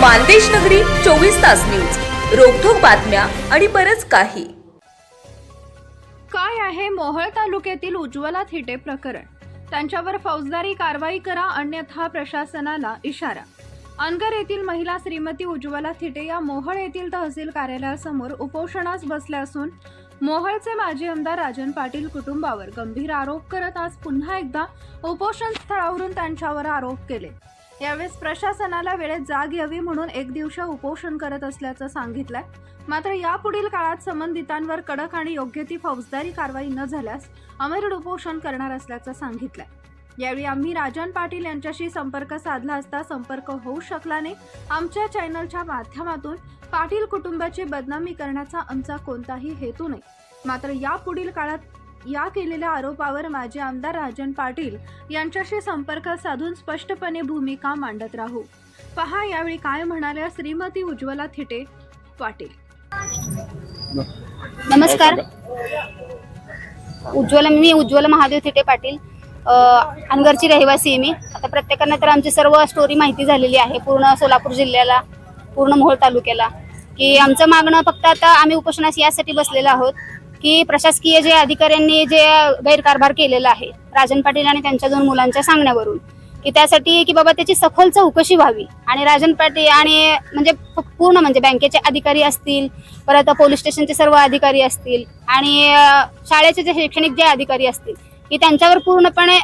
मानदेश नगरी चोवीस तास न्यूज. रोखोक बातम्या आणि बरच काही. काय आहे मोहळ तालुक्यातील उज्ज्वला थिटे प्रकरण? त्यांच्यावर फौजदारी कारवाई करा अन्यथा प्रशासनाला इशारा. अनगर येथील महिला श्रीमती उज्ज्वला थिटे या मोहळ येथील तहसील कार्यालयासमोर उपोषणास बसल्या असून मोहळचे माजी आमदार राजन पाटील कुटुंबावर गंभीर आरोप करत आज पुन्हा एकदा उपोषण स्थळावरून त्यांच्यावर आरोप केले. यावेळेस प्रशासनाला वेळेत जाग यावी म्हणून एक दिवस उपोषण करत असल्याचं सांगितलंय. मात्र यापुढील काळात संबंधितांवर कडक आणि योग्य ती फौजदारी कारवाई न झाल्यास अमेरिड उपोषण करणार असल्याचं सांगितलंय. यावेळी आम्ही राजन पाटील यांच्याशी संपर्क साधला असता संपर्क होऊ शकला नाही. आमच्या चॅनलच्या माध्यमातून पाटील कुटुंबाची बदनामी करण्याचा आमचा कोणताही हेतू नाही. मात्र यापुढील काळात या केलेल्या आरोपावर माजी आमदार राजन पाटील यांच्याशी संपर्क साधून स्पष्टपणे भूमिका मांडत राहू. पहा यावेळी काय म्हणाल्या श्रीमती उज्ज्वला थिटे पाटील. नमस्कार. उज्ज्वला मी उज्ज्वला महादेव थिटे पाटील. अनगरची रहिवासी आहे मी. आता प्रत्येकांना तर आमची सर्व स्टोरी माहिती झालेली आहे. पूर्ण सोलापूर जिल्ह्याला पूर्ण मोहोळ तालुक्याला. की आमचं मागणं फक्त आता आम्ही उपोषणास यासाठी बसलेलो आहोत की प्रशासकीय जे अधिकाऱ्यांनी जे गैरकारभार केलेला आहे राजन पाटील आणि त्यांच्या दोन मुलांच्या सांगण्यावरून की त्यासाठी की बाबा त्याची सखोल चौकशी व्हावी. आणि राजन पाटील आणि म्हणजे पूर्ण म्हणजे बँकेचे अधिकारी असतील परत पोलीस स्टेशनचे सर्व अधिकारी असतील आणि शाळेचे जे शैक्षणिक जे अधिकारी असतील की त्यांच्यावर पूर्णपणे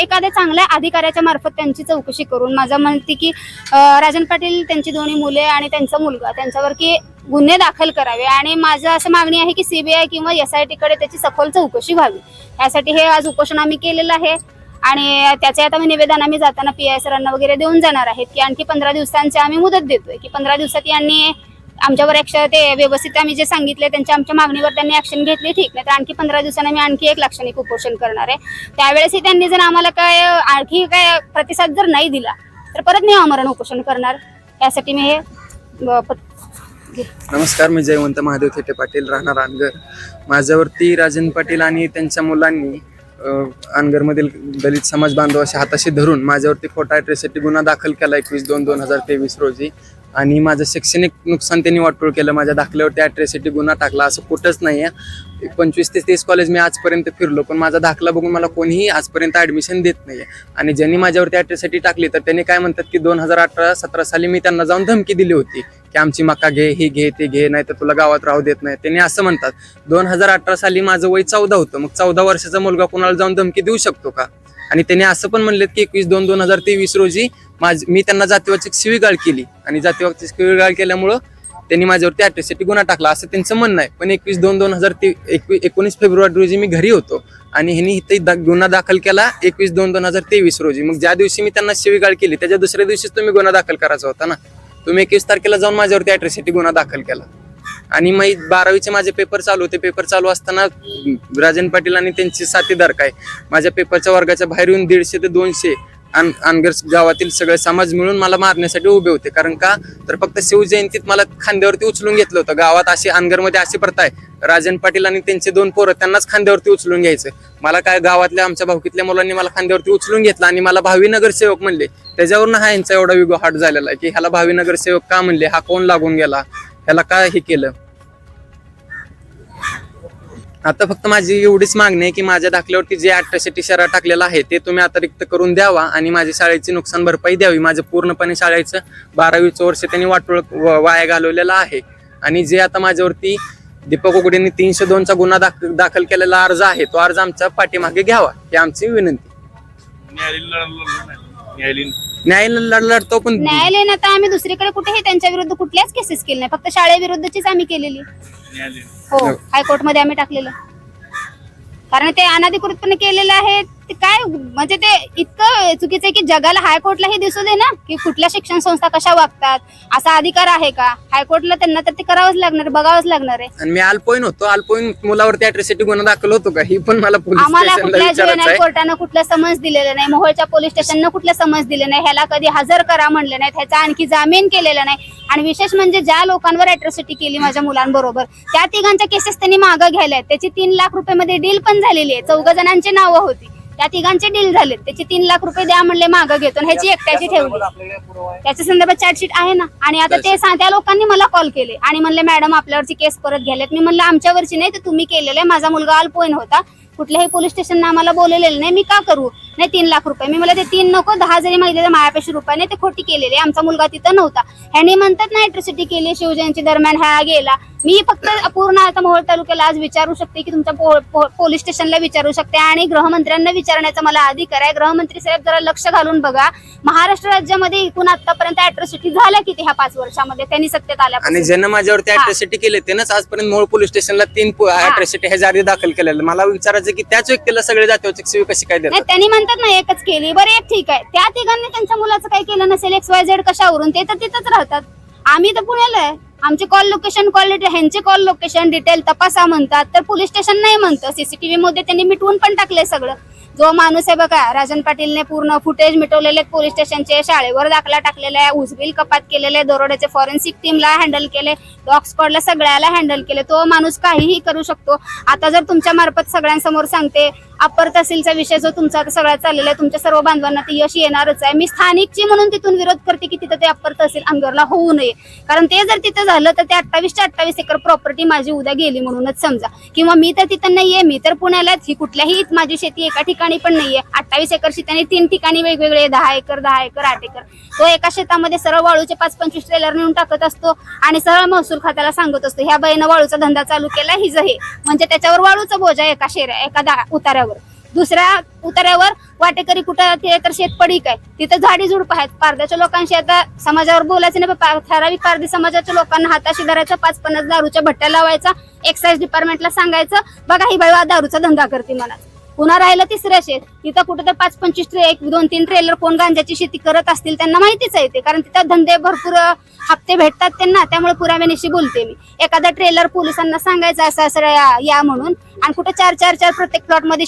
एखाद्या चांगल्या अधिकाऱ्याच्या मार्फत त्यांची चौकशी करून माझं म्हणते की राजन पाटील त्यांची दोन्ही मुले आणि त्यांचा मुलगा त्यांच्यावर की गुन्हे दाखल करावे आणि माझं असं मागणी आहे की सीबीआय किंवा एस आयकडे त्याची सखोल चौकशी व्हावी. यासाठी हे आज उपोषण आम्ही केलेलं आहे आणि त्याचे आता मी निवेदन आम्ही जाताना पी आय सरांना वगैरे देऊन जाणार आहेत की आणखी पंधरा दिवसांची आम्ही मुदत देतोय की पंधरा दिवसात यांनी आमच्यावर ऍक्शन ते व्यवस्थित आम्ही जे सांगितले त्यांच्या आमच्या मागणीवर त्यांनी ऍक्शन घेतली ठीक नाही तर आणखी पंधरा दिवसांनी आम्ही आणखी एक लाक्षणिक उपोषण करणार आहे. त्यावेळेसही त्यांनी जर आम्हाला काय आणखी काय प्रतिसाद जर नाही दिला तर परत मी आमरण उपोषण करणार. यासाठी मी हे नमस्कार मी जयवंत महादेव थेटे पाटील राहणार अनगर माझ्यावरती राजन पाटील आणि त्यांच्या मुलांनी अनगरमधील दलित समाज बांधव हाताशी धरून माझ्यावरती खोटा ॲड्रेससाठी गुन्हा दाखल केला एकवीस दोन दोन हजार तेवीस रोजी. आणि माझं शैक्षणिक नुकसान त्यांनी वाटोळ केलं. माझ्या दाखल्यावरती ॲड्रेससाठी गुन्हा टाकला. असं कुठंच नाही आहे पंचवीस ते तीस कॉलेज मी आजपर्यंत फिरलो. पण माझा दाखला बघून मला कोणीही आजपर्यंत ॲडमिशन देत नाही आहे आणि ज्यांनी माझ्यावरती ॲड्रेससाठी टाकली तर त्यांनी काय म्हणतात की दोन हजार अठरा सतरा साली मी त्यांना जाऊन धमकी दिली होती. की आमची मका घे ही घे ते घे नाही तर तुला गावात राहू देत नाही. त्यांनी असं म्हणतात दोन हजार अठरा साली माझं वय चौदा होतं. मग चौदा वर्षाचा मुलगा कोणाला जाऊन धमकी देऊ शकतो का? आणि त्यांनी असं पण म्हणलेत की एकवीस दोन दोन हजार तेवीस रोजी माझ मी त्यांना जातीवाची शिवीगाळ केली. आणि जातीवाची शिवीगाळ केल्यामुळं त्यांनी माझ्यावरती अटॅचसाठी गुन्हा टाकला. असं त्यांचं म्हणणं आहे. पण एकवीस दोन दोन हजार ते एकवीस एकोणीस फेब्रुवारी रोजी मी घरी होतो. आणि ह्यांनी इथे दा- गुन्हा दाखल केला एकवीस दोन दोन हजार तेवीस रोजी. मग ज्या दिवशी मी त्यांना शिवीगाळ केली त्याच्या दुसऱ्या दिवशीच तुम्ही गुन्हा दाखल करायचा होता ना? तुम्ही एकवीस तारखेला जाऊन माझ्यावरती अॅट्रॉसिटी गुन्हा दाखल केला. आणि मग बारावीचे माझे पेपर चालू होते. पेपर चालू असताना राजन पाटील आणि त्यांचे साथीदार काय? माझ्या पेपरच्या वर्गाच्या बाहेर येऊन दीडशे ते दोनशे अन अनगर गावातील सगळे समाज मिळून मला मारण्यासाठी उभे होते. कारण का? तर फक्त शिवजयंतीत मला खांद्यावरती उचलून घेतलं होतं. गावात अशी अनगरमध्ये अशी प्रथा आहे. राजन पाटील आणि त्यांचे दोन पोरं त्यांनाच खांद्यावरती उचलून घ्यायचं. मला काय गावातल्या आमच्या भावकीतल्या मुलांनी मला खांद्यावरती उचलून घेतलं आणि मला भावी नगरसेवक म्हणले. त्याच्यावरून हा यांचा एवढा विगो हाट झालेला आहे की ह्याला भावी नगरसेवक का म्हणले? हा कोण लागून गेला? ह्याला काय हे केलं? आता फक्त माझी एवढीच मागणी आहे की माझ्या दाखल्यावरती जे अट्रॉसिटी शरा टाकलेला आहे ते तुम्ही अतिरिक्त करून द्यावा आणि माझ्या शाळेची नुकसान भरपाई द्यावी. माझं पूर्णपणे शाळेचं बारावीचं वर्ष त्यांनी वाटोळ वाया घालवलेलं आहे. आणि जे आता माझ्यावरती दीपक उघडेंनी तीनशे दोनचा गुन्हा दाख दाखल केलेला अर्ज आहे. तो अर्ज आमच्या पाठीमागे घ्यावा ही आमची विनंती. न्यायालयीन न्याय लढ- लढतो पण न्यायालयाने आता आम्ही दुसरीकडे कुठेही त्यांच्या विरुद्ध कुठल्याच केसेस केले नाही. फक्त शाळेविरुद्धचीच आम्ही केलेली. हो हायकोर्टमध्ये आम्ही टाकलेलं. कारण ते अनाधिकृतपणे केलेलं आहे काय म्हणजे ते इतकं चुकीचं आहे की जगाला हायकोर्टला हे दिसू दे ना की कुठल्या शिक्षण संस्था कशा वागतात असा अधिकार आहे का? हायकोर्टला त्यांना तर ते करावंच लागणार बघावंच लागणार आहे. आणि मी अल्पोईन होतो अल्पोईन मुलावरती अॅट्रॉसिटी गुन्हा दाखल होतो का? ही पण मला पोलीस आम्हाला स्टेशनला कुठल्या विचारायचं कोर्टानं कुठलं समज दिलेलं नाही मोहोळच्या पोलीस स्टेशननं कुठलं समज दिलं नाही ह्याला कधी हजर करा म्हणलं नाही ह्याचा आणखी जामीन केलेला नाही. आणि विशेष म्हणजे ज्या लोकांवर अॅट्रॉसिटी केली माझ्या मुलांबरोबर त्या तिघांच्या केसेस त्यांनी मागं घ्यायला त्याची तीन लाख रुपये मध्ये डील पण झालेली आहे. चौघ जणांची नावं होती. त्या तिघांचे डील झाले. त्याचे तीन लाख रुपये द्या म्हणले मागं घेतो. आणि ह्याची एकट्याची ठेवली. त्याच्या संदर्भात चार्जशीट आहे ना. आणि आता ते त्या लोकांनी मला कॉल केले. आणि म्हणले मॅडम आपल्यावरची केस परत घ्यायलेत मी म्हणलं आमच्यावरची नाही तर तुम्ही केलेलं आहे. माझा मुलगा अल्पोईन होता. कुठल्याही पोलीस स्टेशन आम्हाला बोललेलं नाही. मी का करू? नाही तीन लाख रुपये. मी मला ते तीन नको दहा जरी मागितले तर मायापेक्षा रुपयाने ते खोटी केलेली. आमचा मुलगा तिथं नव्हता. ह्याने म्हणतात ना इलेक्ट्रिसिटी केली शिवजयंती दरम्यान ह्या गेला. मी फक्त पूर्ण आता मोहोळ तालुक्याला आज विचारू शकते की तुमच्या पो- पो- पोलीस स्टेशनला विचारू शकते आणि गृहमंत्र्यांना विचारण्याचा मला अधिकार आहे. गृहमंत्री साहेब जरा लक्ष घालून बघा. महाराष्ट्र राज्यामध्ये एकूण आतापर्यंत अॅट्रॉसिटी झाल्या किती ह्या पाच वर्षामध्ये? त्यांनी सत्तेत आणि आल्यापासून ज्यानं माझ्यावरती. अॅट्रॉसिटी केले त्यानंच आजपर्यंत मोळ पोलीस स्टेशनला तीन अॅट्रॉसिटी हे. जारी दाखल केलेलं मला विचारायचं की त्याच व्यक्तीला सगळे जातीवचक सेवी कशी काय देतात? त्यांनी म्हणतात ना एकच केली. बरं एक ठीक आहे. त्या तिघांनी त्यांच्या मुलाचं काही केलं नसेल एक्स वाय झेड कशावरून? ते तर तिथंच राहतात. आम्ही तर पुण्याला आहे. आमचे कॉल लोकेशन कॉल ह्यांचे कॉल लोकेशन डिटेल तपासा म्हणतात तर पोलीस स्टेशन नाही म्हणतं. सीसीटीव्ही मध्ये त्यांनी मिटवून पण टाकले सगळं. जो माणूस आहे बघा राजन पाटीलने पूर्ण फुटेज मिटवलेले पोलीस स्टेशनचे शाळेवर दाखला टाकलेला आहे उजबिल कपात केलेले दरोड्याचे फॉरेन्सिक टीमला हँडल केले डॉग स्क्वॉडला सगळ्याला हँडल केले. तो माणूस काहीही करू शकतो. आता जर तुमच्या मार्फत सगळ्यांसमोर सांगते अप्पर तहसीलचा विषय जो तुमचा सगळा चाललेला आहे तुमच्या सर्व बांधवांना ते यश येणारच आहे. मी स्थानिकची म्हणून तिथून विरोध करते की तिथं ते अप्पर तहसील अंगरला होऊ नये. कारण ते जर तिथं झालं तर ते अठ्ठावीसच्या अठ्ठावीस एकर प्रॉपर्टी माझी उद्या गेली म्हणूनच समजा. किंवा मी तर तिथं नाहीये मी तर पुण्यालाच. ही कुठल्याही माझी शेती एका ठिकाणी पण नाहीये. अठ्ठावीस एकर शेती तीन ठिकाणी वेगवेगळे दहा एकर दहा एकर आठ एकर. तो एका शेतामध्ये सरळ वाळूचे पाच पंचवीस ट्रेलर नेऊन टाकत असतो आणि सरळ महसूल खात्याला सांगत असतो ह्या बाईनं वाळूचा धंदा चालू केला हिज हे. म्हणजे त्याच्यावर वाळूचा बोजा एका शेऱ्या एका दा- उतार्यावर दुसऱ्या उतार्यावर वाटेकरी कुठं ते तर शेत पडीक आहे तिथं झाडी झुडप आहेत. पारद्याच्या लोकांशी आता समाजावर बोलायचं नाही ठराविक पारधी समाजाच्या लोकांना हाताशी धरायचं पाच पन्नास दारूच्या भट्ट्या लावायचा एक्साईज डिपार्टमेंटला सांगायचं बघा ही बाई दारूचा धंदा करते मला. पुन्हा राहिलं तिसऱ्या शेत. तिथं कुठं तर पाच पंचवीस ट्रे एक दोन तीन ट्रेलर कोण गांजाची शेती करत असतील त्यांना माहितीच आहे ते. कारण तिथं धंदे भरपूर हप्ते भेटतात त्यांना. त्यामुळे पुराव्यानिशी बोलते मी. एखादा ट्रेलर पोलिसांना सांगायचं असं असं या- म्हणून. आणि कुठं चार चार चार प्रत्येक प्लॉटमध्ये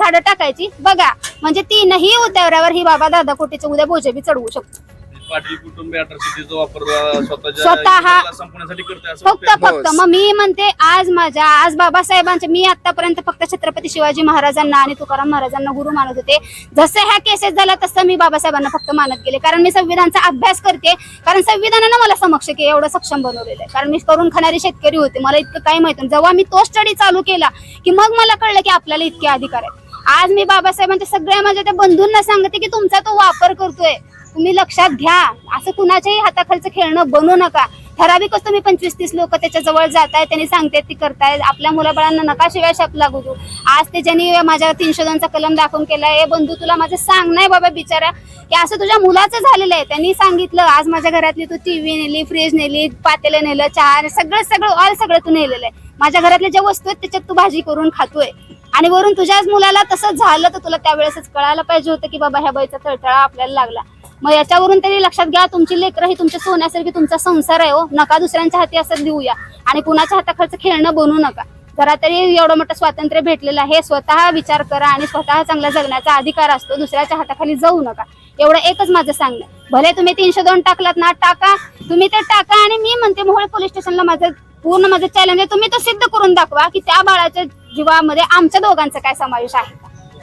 झाडं टाकायची. बघा म्हणजे तीनही उतावऱ्यावर ही बाबा दादा कोटीचे उद्या बोजे बी चढवू शकतो. पाटील कुटुंबी अट्रॉसिटीचा वापर अं, स्वतःच्या स्वतः- इतिहासाला संपवण्यासाठी करते असं फक्त वाटतंय. फक्त. मग मी म्हणते आज माझ्या आज बाबासाहेबांचे मी आतापर्यंत फक्त छत्रपती शिवाजी महाराजांना आणि तुकाराम महाराजांना गुरु मानत होते. जसं ह्या केसेस झाल्या तसं मी बाबासाहेबांना फक्त मानत गेले. कारण मी संविधानचा अभ्यास करते. कारण संविधानानं मला समक्ष के एवढं सक्षम बनवलेलं आहे. कारण मी करून खाणारी शेतकरी होते. मला इतकं काही माहिती. जेव्हा मी तो स्टडी चालू केला की मग मला कळलं की आपल्याला इतके अधिकार आहेत. आज मी बाबासाहेबांच्या सगळ्या माझ्या त्या बंधूंना सांगते की तुमचा तो वापर करतोय. तुम्ही लक्षात घ्या. असं कुणाच्याही हाताखालचं खेळणं बनवू नका. ठराविकच तुम्ही पंचवीस तीस लोक त्याच्याजवळ जात आहेत त्यांनी सांगतायत ती करताय. आपल्या मुलाबाळांना नका शिवाय शाप लागू देऊ. आज ते ज्यांनी माझ्या तीनशे दोनचा कलम दाखवून केला हे बंधू तुला माझं सांग नाही बाबा बिचारा. की असं तुझ्या मुलाचं झालेलं आहे. त्यांनी सांगितलं आज माझ्या घरातली तू टीव्ही नेली फ्रीज नेली पातेलं नेलं चहा सगळं सगळं ऑल सगळं तू नेलेलं आहे. माझ्या घरातल्या ज्या वस्तू आहेत त्याच्यात तू भाजी करून खातोय. आणि वरून तुझ्याच मुलाला तसं झालं तर तुला त्यावेळेसच कळायला पाहिजे होतं की बाबा ह्या बाईचा तळतळा आपल्याला लागला. मग याच्यावरून तरी लक्षात घ्या तुमची लेकरं ही तुमच्या सोन्यासारखी तुमचा संसार आहे हो. नका दुसऱ्यांच्या हाती असं देऊया आणि कुणाच्या हाताखालचं खेळणं बनवू नका. जरा तरी एवढं मोठं स्वातंत्र्य भेटलेलं आहे. स्वतः विचार करा आणि स्वतः चांगला जगण्याचा अधिकार असतो. दुसऱ्याच्या हाताखाली जाऊ नका. एवढं एकच माझं सांगणं भले तुम्ही तीनशे दोन टाकलात ना टाका. तुम्ही ते टाका आणि मी म्हणते मोहोळ पोलीस स्टेशनला माझं पूर्ण माझं चॅलेंज आहे. तुम्ही तो सिद्ध करून दाखवा की त्या बाळाच्या जीवामध्ये आमच्या दोघांचा काय समावेश आहे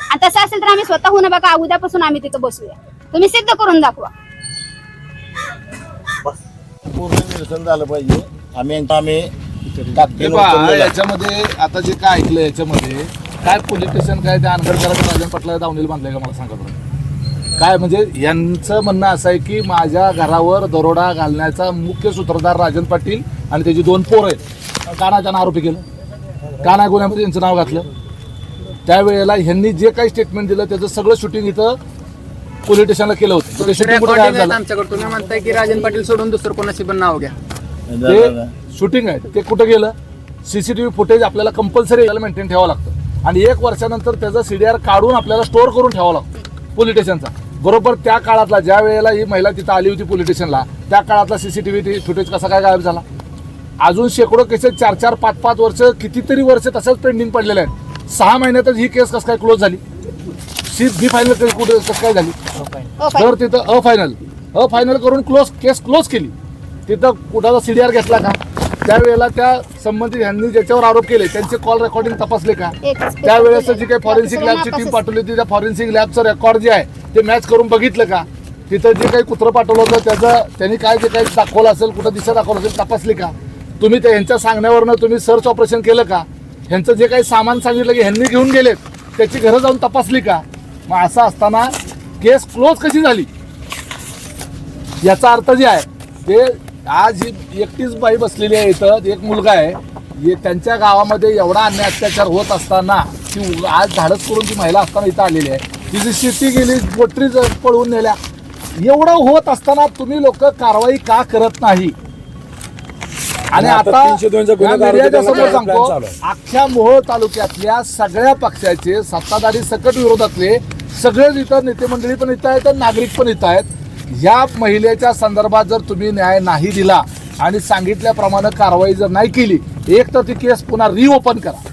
आणि तसं असेल तर आम्ही स्वतः होऊ बघा. उद्यापासून आम्ही तिथं बसूया. तुम्ही सिद्ध करून दाखवा. पूर्ण निरसन झालं पाहिजे. आम्ही आम्ही हे पहा. याच्यामध्ये आता जे काय ऐकलं याच्यामध्ये काय पोलीस स्टेशन काय त्या अनगडकरांना राजन पाटला दावणीला बांधलंय का मला सांगा बरं. काय म्हणजे यांचं म्हणणं असं आहे की माझ्या घरावर दरोडा घालण्याचा मुख्य सूत्रधार राजन पाटील आणि त्याची दोन पोरं आहेत. का नाही त्यांना आरोपी केलं. का नाही गुन्ह्यामध्ये यांचं नाव घातलं. त्यावेळेला ह्यांनी जे काही स्टेटमेंट दिलं त्याचं सगळं शूटिंग इथं पोलीस स्टेशनला केलं होतं. ते कुठे गायब झालं. आमच्याकडे. तुम्ही म्हणताय की राजन पाटील सोडून दुसरं कोणाची पण नाव घ्या. ते शूटिंग आहे. ते कुठं गेलं? सीसीटीव्ही फुटेज आपल्याला कंपल्सरी मेंटेन ठेवावं लागतं. आणि एक वर्षानंतर त्याचा सीडीआर काढून आपल्याला स्टोअर करून ठेवावा लागतो. पोलीस स्टेशनचा. बरोबर त्या काळातला ज्या वेळेला ही महिला तिथं आली होती पोलीस स्टेशनला त्या काळातला सीसीटीव्ही फुटेज कसा काय गायब झाला? अजून शेकडो केसेस चार चार पाच पाच वर्ष कितीतरी वर्ष तसंच पेंडिंग पडलेले आहेत. सहा महिन्यातच ही केस कसं काय क्लोज झाली? सी बी फायनल कुठे? कसं काय झाली तर तिथं अ फायनल अ फायनल करून क्लोज केस क्लोज केली. तिथं कुठाचा सीडीआर घेतला का? त्यावेळेला त्या संबंधित यांनी ज्याच्यावर आरोप केले त्यांचे कॉल रेकॉर्डिंग तपासले का? त्यावेळेस जी काही फॉरेन्सिक लॅबची टीम. पाठवली होती त्या फॉरेन्सिक लॅबचं रेकॉर्ड जे आहे ते मॅच करून बघितलं का? तिथं जे काही कुत्रं पाठवलं होतं त्याचं त्यांनी काय जे काही दाखवलं असेल कुठं दिशा दाखवलं असेल तपासली का? तुम्ही ते यांच्या सांगण्यावरनं तुम्ही सर्च ऑपरेशन केलं का? ह्यांचं जे काही सामान सांगितलं की ह्यांनी घेऊन गेलेत त्याची घरं जाऊन तपासली का? मग असं असताना केस क्लोज कशी झाली? याचा अर्थ जे आहे ते आज ही एकटीच बाई बसलेली आहे इथं एक मुलगा आहे त्यांच्या गावामध्ये एवढा अन्याय अत्याचार होत असताना ती आज धाडस करून ती महिला असताना इथं आलेली आहे. तिची शेती गेली गोटरी ज- पळवून नेल्या. एवढं होत असताना तुम्ही लोक कारवाई का करत नाही? आणि आता आता 302 चा गुन्हा या दाखल मीडियाच्या करण्याचा समोर सांगतो. अख्ख्या मोहोळ तालुक्यातल्या सगळ्या पक्षाचे सत्ताधारी सकट विरोधातले सगळेच इथं नेते मंडळी पण इथं आहेत आणि नागरिक पण इथं आहेत. या महिलेच्या संदर्भात जर तुम्ही न्याय नाही दिला आणि सांगितल्याप्रमाणे कारवाई जर नाही केली एक तर ती केस पुन्हा रिओपन करा.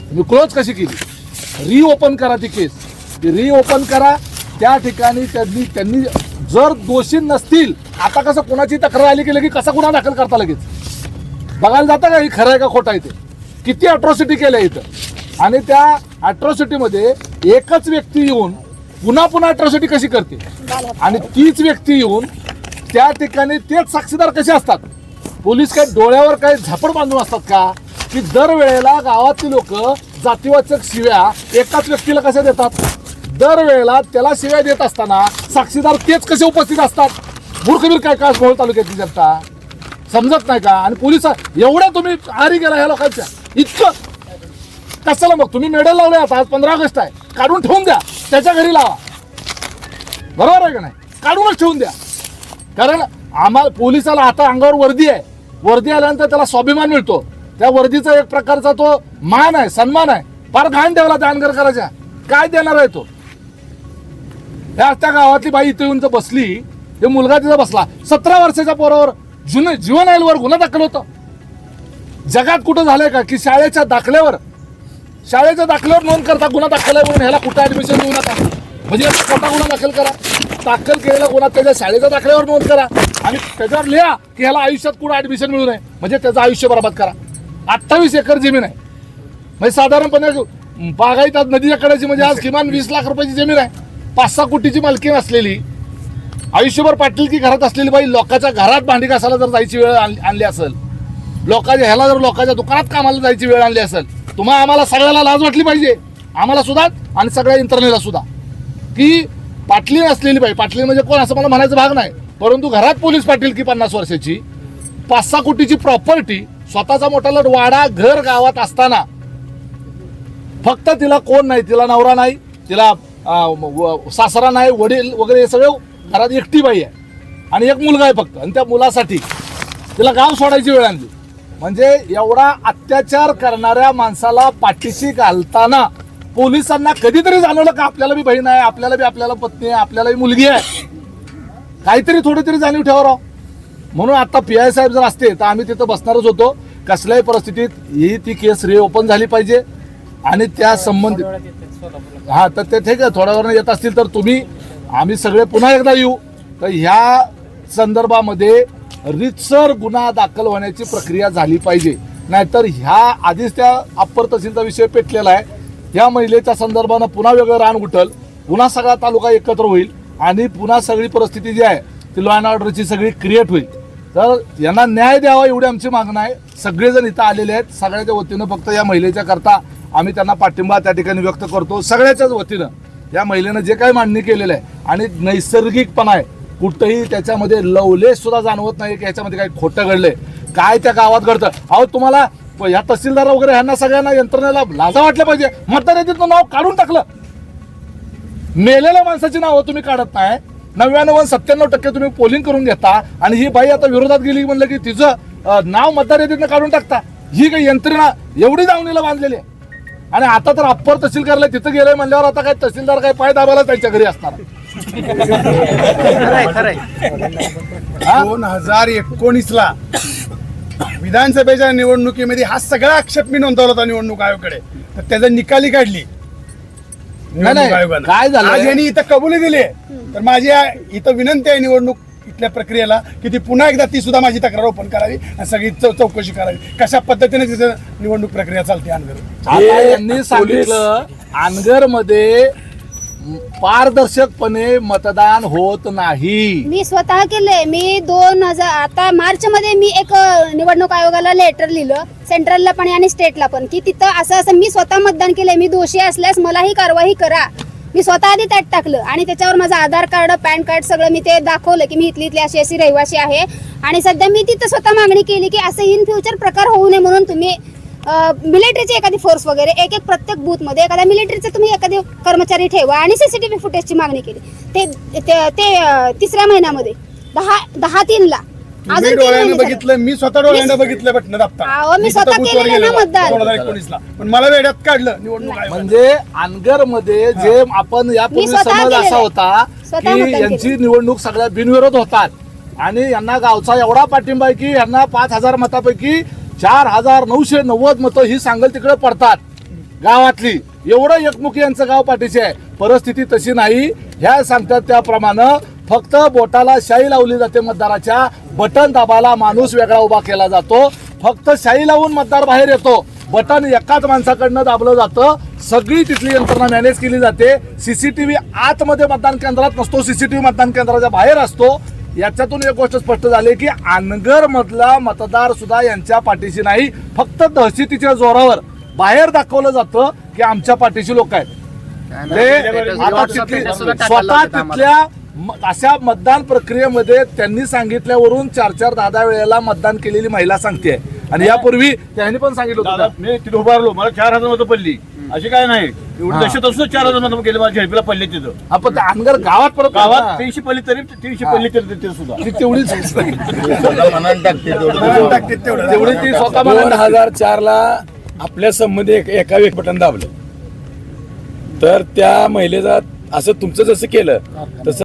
तुम्ही क्लोज कशी केली? रिओपन करा ती केस. ती रिओपन करा. त्या ठिकाणी त्यांनी त्यांनी जर दोषी नसतील आता कसं कोणाची तक्रार आली की लगेच कसा गुन्हा दाखल करता लगेच? बघायला जातं का ही खरं आहे का खोटं आहे ते? किती अट्रॉसिटी केल्या इथं? आणि त्या अट्रॉसिटीमध्ये एकच व्यक्ती येऊन पुन्हा पुन्हा अट्रॉसिटी कशी करते? आणि तीच व्यक्ती येऊन त्या ठिकाणी तेच साक्षीदार कसे असतात? पोलीस काय डोळ्यावर काय झापड बांधून असतात का? की दरवेळेला गावातली लोक जातीवाचक शिव्या एकाच व्यक्तीला कशा देतात? दरवेळेला त्याला शिव्या देत असताना साक्षीदार तेच कसे उपस्थित असतात? मूर्खबीर काय काय मोहोळ तालुक्यातली जनता? समजत नाही का? आणि पोलीस एवढ्या तुम्ही आरी गेला ह्या लोकांच्या. इतकं कशाला मग? तुम्ही मेडल लावले आता आज पंधरा ऑगस्ट आहे. काढून ठेवून द्या. त्याच्या घरी लावा. बरोबर आहे का नाही? काढूनच ठेवून द्या. कारण आम्हाला पोलिसाला आता अंगावर वर्दी आहे. वर्दी आल्यानंतर त्याला स्वाभिमान मिळतो. त्या वर्दीचा एक प्रकारचा तो मान आहे सन्मान आहे. फार घाण ठेवला दानगर करायच्या काय देणार आहे तो? त्या त्या गावातली बाई इथे येऊन जर बसली हे मुलगा तिथं बसला. सतरा वर्षाच्या पोरावर जुने जीवन आईलवर गुन्हा दाखल होतं. जगात कुठं झालंय का? की शाळेच्या दाखल्यावर शाळेच्या दाखल्यावर नोंद करता गुन्हा दाखल आहे म्हणून ह्याला कुठं ऍडमिशन देऊ नका. म्हणजे याचा खोटा गुन्हा दाखल करा. दाखल केलेला गुन्हा त्याच्या शाळेच्या दाखल्यावर नोंद करा. आणि त्याच्यावर लिहा की ह्याला आयुष्यात कुठं ऍडमिशन मिळू नये. म्हणजे त्याचं आयुष्य बरबाद करा. अठ्ठावीस एकर जमीन आहे. म्हणजे साधारणपणे बागायत आज नदीच्या कड्याची म्हणजे आज किमान वीस लाख रुपयाची जमीन आहे. पाच सहा कोटीची मालकी असलेली. आयुष्यभर पाटील की घरात असलेली बाई लोकांच्या घरात भांडी घासायला जर जायची वेळ आणली असेल लोकांच्या ह्याला जर लोकांच्या दुकानात कामाला जायची वेळ आणली असेल तुम्हा आम्हाला सगळ्याला लाज वाटली पाहिजे. आम्हाला सुद्धा आणि सगळ्या यंत्रणेला सुद्धा. की पाटली असलेली बाई पाटली म्हणजे कोण असं मला म्हणायचं भाग नाही. परंतु घरात पोलीस पाटील की पन्नास वर्षाची पाच सहा कोटीची प्रॉपर्टी स्वतःचा मोठा लट वाडा घर गावात असताना फक्त तिला कोण नाही तिला नवरा नाही तिला व- सासरा नाही वडील वगैरे हे सगळे घरात एकटी बाई आहे. आणि एक मुलगा आहे फक्त. आणि त्या मुलासाठी तिला गाव सोडायची वेळ आणली. म्हणजे एवढा अत्याचार करणाऱ्या माणसाला पाठीशी घालताना पोलिसांना कधीतरी जाणवलं का आपल्याला बी बहीण आहे आपल्याला बी आपल्याला पत्नी आहे आपल्याला बी मुलगी आहे? काहीतरी थोडी तरी जाणीव ठेवा राव. म्हणून आता पी आय साहेब जर असते तर आम्ही तिथं बसणारच होतो. कसल्याही परिस्थितीत ही ती केस रिओपन झाली पाहिजे. आणि त्या संबंधित हा तर ते ठीक आहे. थोड्या वेळानं येत असतील तर तुम्ही आम्ही सगळे पुन्हा एकदा येऊ. तर ह्या संदर्भामध्ये रितसर गुन्हा दाखल होण्याची प्रक्रिया झाली पाहिजे. नाहीतर ह्या आधीच त्या अप्पर तहसीलचा विषय पेटलेला आहे. या महिलेच्या संदर्भानं पुन्हा वेगळं रान उठल. पुन्हा सगळा तालुका एकत्र होईल आणि पुन्हा सगळी परिस्थिती जी आहे ती लॉ अँड ऑर्डरची सगळी क्रिएट होईल. तर यांना न्याय द्यावा एवढी आमची मागणं आहे. सगळेजण इथं आलेले आहेत. सगळ्याच्या वतीनं फक्त या महिलेच्या करता आम्ही त्यांना पाठिंबा त्या ठिकाणी व्यक्त करतो. सगळ्याच्याच वतीनं. या महिलेनं जे काही मांडणी केलेलं आहे आणि नैसर्गिकपणा आहे. कुठंही त्याच्यामध्ये लवलेस सुद्धा जाणवत नाही की याच्यामध्ये काही खोटं घडलंय. काय त्या गावात घडतं? अहो तुम्हाला या तहसीलदार वगैरे ह्यांना सगळ्यांना यंत्रणेला लाजा वाटल्या पाहिजे. मतदार यादीतलं नाव काढून टाकलं. मेलेल्या माणसाची नावं तुम्ही काढत नाही. नव्याण्णव सत्त्याण्णव टक्के तुम्ही पोलिंग करून घेता. आणि ही बाई आता विरोधात गेली म्हणलं की तिचं नाव मतदार यादीतनं काढून टाकता. ही काही यंत्रणा एवढी दावणीला बांधलेली आहे. आणि आता तर अप्पर तहसील करायला तिथं गेलंय म्हणल्यावर आता काय तहसीलदार काय पाय दाबायला त्यांच्या घरी असणार? दोन हजार एकोणीस ला विधानसभेच्या निवडणुकीमध्ये हा सगळा आक्षेप मी नोंदवला होता निवडणूक आयोगाकडे. तर त्याचा निकाली काढली. निवडणूक नाही, आयोगानं. काय झालंय? आज यांनी इथं कबुली दिली तर माझी इथं विनंती आहे निवडणूक इथल्या प्रक्रियेला की ती पुन्हा एकदा ती सुद्धा माझी तक्रार ओपन करावी आणि सगळी चौ- चौकशी करावी. कशा पद्धतीने तिथं निवडणूक प्रक्रिया चालते अनगर? आता यांनी सांगितलं अनगरमध्ये पारदर्शकपणे मतदान होत नाही. मी स्वतः केले मी दोन हजार आता मार्च मध्ये मी एक निवडणूक आयोगाला लेटर लिहिलं. सेंट्रलला पण आणि स्टेटला पण. की तिथं असं असं मी स्वतः मतदान केलंय. मी दोषी असल्यास मलाही कारवाई करा. मी स्वतः आधी त्यात टाकलं. आणि त्याच्यावर माझं आधार कार्ड पॅन कार्ड सगळं मी ते दाखवलं की मी इथली इथली अशी अशी रहिवासी आहे. आणि सध्या मी तिथं स्वतः मागणी केली की असं इन फ्युचर प्रकार होऊ नये म्हणून तुम्ही मिलिटरीची एखादी फोर्स वगैरे एक एक प्रत्येक बूथमध्ये एखाद्या मिलिटरीचे तुम्ही एखादे कर्मचारी ठेवा आणि सीसीटीव्ही फुटेजची मागणी केली. ते ते- ते तिसऱ्या महिन्यामध्ये दहा दहा तीन ला. मी अजून तीन डोळ्याने महिने झाले. बघितलं मी स्वतः डोळ्याने बघितलं बटन मी स्वतः पण मला वेड्यात काढलं निवडणूक. म्हणजे अनगरमध्ये जे आपण यापूर्वी समज असा. होता की यांची. निवडणूक सगळ्या बिनविरोध होतात. आणि यांना गावचा एवढा पाठिंबा आहे की यांना पाच हजार मतापैकी चार हजार नऊशे नव्वद मतं ही सांगल तिकडे पडतात. गावातली. एवढं एकमुखी यांचं गाव पाठीचे आहे. परिस्थिती तशी नाही. ह्या सांगतात त्याप्रमाणे फक्त बोटाला शाई लावली जाते मतदाराच्या. बटन दाबाला माणूस वेगळा उभा केला जातो. फक्त शाई लावून मतदार बाहेर येतो. बटन एकाच माणसाकडनं दाबलं जातं. सगळी तिथली यंत्रणा मॅनेज केली जाते. सीसीटीव्ही आतमध्ये मतदान केंद्रात नसतो. सीसीटीव्ही मतदान केंद्राच्या बाहेर असतो. याच्यातून एक गोष्ट स्पष्ट झाली की अनगर मधला मतदार सुद्धा यांच्या पाठीशी नाही. फक्त दहशतीच्या जोरावर बाहेर दाखवलं जातं की आमच्या पाठीशी लोक आहेत. ते आता तिथली स्वतः तिथल्या अशा मतदान प्रक्रियेमध्ये त्यांनी सांगितल्यावरून चार चार दहा दहा वेळेला मतदान केलेली महिला सांगते. आणि यापूर्वी त्यांनी पण सांगितलं मी तिथे उभारलो. मला चार हजार मतं पडली. अशी काय नाही. एवढी दशत असून चार हजार मतं गेले माझ्या झेडपीला पडले तिथं. आपण अनगर गावात परत गावात तीनशे पडली तरी तीनशे पडली तरी तिथे सुद्धा. ती तेवढीच टाकते तेवढं. मनाने टाकते तेवढं. तेवढी ती स्वतः दोन मनात हजार चार ला आपल्या संबंधी एक- एका व्यक्ती बटन दाबलं. तर त्या महिलेचा असं तुमचं जसं केलं तसं